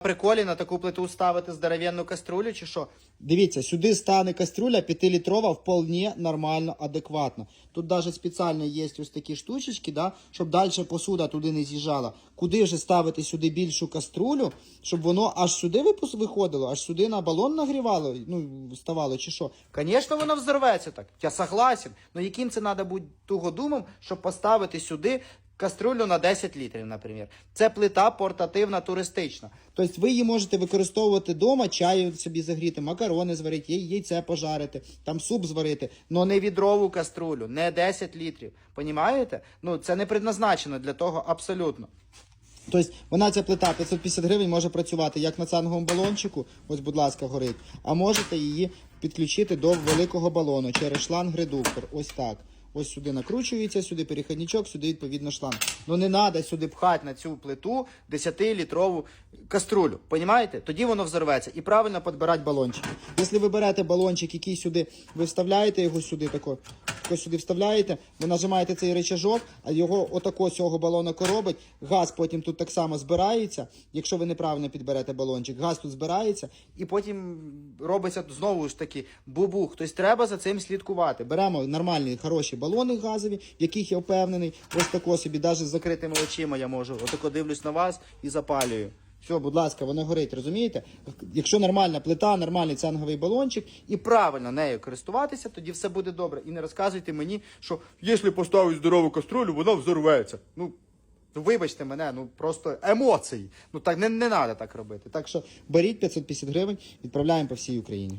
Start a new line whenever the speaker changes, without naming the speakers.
приколі на таку плиту ставити здоровенну каструлю чи що? Дивіться, сюди стане кастрюля 5-літрова вполне нормально, адекватно. Тут навіть спеціально є ось такі штучечки, да, щоб далі посуда туди не з'їжджала. Куди вже ставити сюди більшу каструлю, щоб воно аж сюди випус- виходило, аж сюди на балон нагрівало, ну, ставало чи що. Звісно, воно взорветься так. Я согласен. Ну яким це треба бути тугодумом, щоб поставити сюди каструлю на 10 літрів, наприклад. Це плита портативна туристична. Тобто ви її можете використовувати вдома, чаю собі загріти, макарони зварити, яй- яйце пожарити, там суп зварити, але не відрову каструлю, не 10 літрів. Понімаєте? Ну це не предназначено для того абсолютно. Тобто вона ця плита 550 гривень може працювати як на цанговому балончику, ось, будь ласка, горить, а можете її підключити до великого балону через шланг-редуктор. Ось так. Ось сюди накручується, сюди перехідничок, сюди відповідно шланг. Ну не треба сюди пхати на цю плиту 10-літрову каструлю. Понімаєте? Тоді воно взорветься. І правильно підбирати балончики. Якщо ви берете балончик, який сюди, ви вставляєте його сюди, тако, тако сюди вставляєте, ви нажимаєте цей рычажок, а його отако з цього балона коробить. Газ потім тут так само збирається. Якщо ви неправильно підберете балончик, газ тут збирається, і потім робиться знову ж таки бубух. Тобто треба за цим слідкувати. Беремо нормальні хороші балони газові, в яких я впевнений. Ось тако собі, навіть з закритими очима я можу. Отако дивлюсь на вас і запалюю. Все, будь ласка, воно горить, розумієте? Якщо нормальна плита, нормальний цанговий балончик і правильно нею користуватися, тоді все буде добре. І не розказуйте мені, що якщо поставити здорову каструлю, вона взорветься. Ну, вибачте мене, ну просто емоції. Ну так не, не треба так робити. Так що беріть 550 гривень, відправляємо по всій Україні.